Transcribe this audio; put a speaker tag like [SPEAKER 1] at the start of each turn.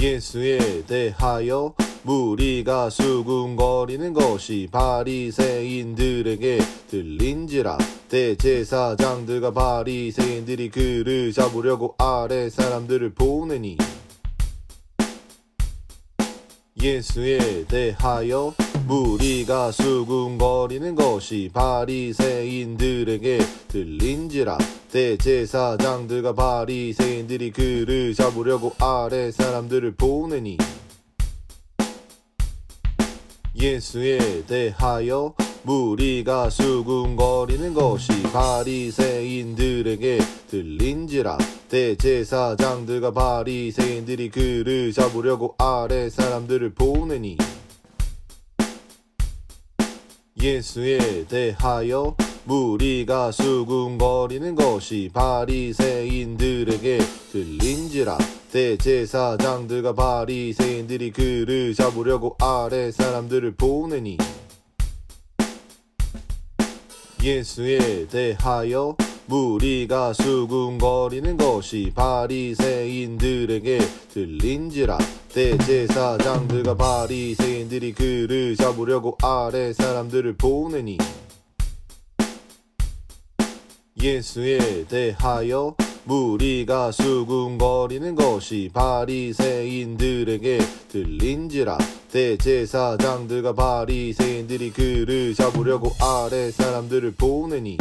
[SPEAKER 1] 예수에 대하여 무리가 수군거리는 것이 바리새인들에게 들린지라. 대제사장들과 바리새인들이 그를 잡으려고 아래 사람들을 보내니 예수에 대하여 무리가 수군거리는 것이 바리새인들에게 들린지라 대제사장들과 바리새인들이 그를 잡으려고 아래 사람들을 보내니 예수에 대하여 무리가 수군거리는 것이 바리새인들에게 들린지라. 대제사장들과 바리새인들이 그를 잡으려고 아래 사람들을 보내니 예수에 대하여 무리가 수군거리는 것이 바리새인들에게 들린지라. 대제사장들과 바리새인들이 그를 잡으려고 아래 사람들을 보내니 예수에 대하여 무리가 수군거리는 것이 바리새인들에게 들린지라. 대제사장들과 바리새인들이 그를 잡으려고 아래 사람들을 보내니 예수에 대하여 무리가 수군거리는 것이 바리새인들에게 들린지라. 대제사장들과 바리새인들이 그를 잡으려고 아래 사람들을 보내니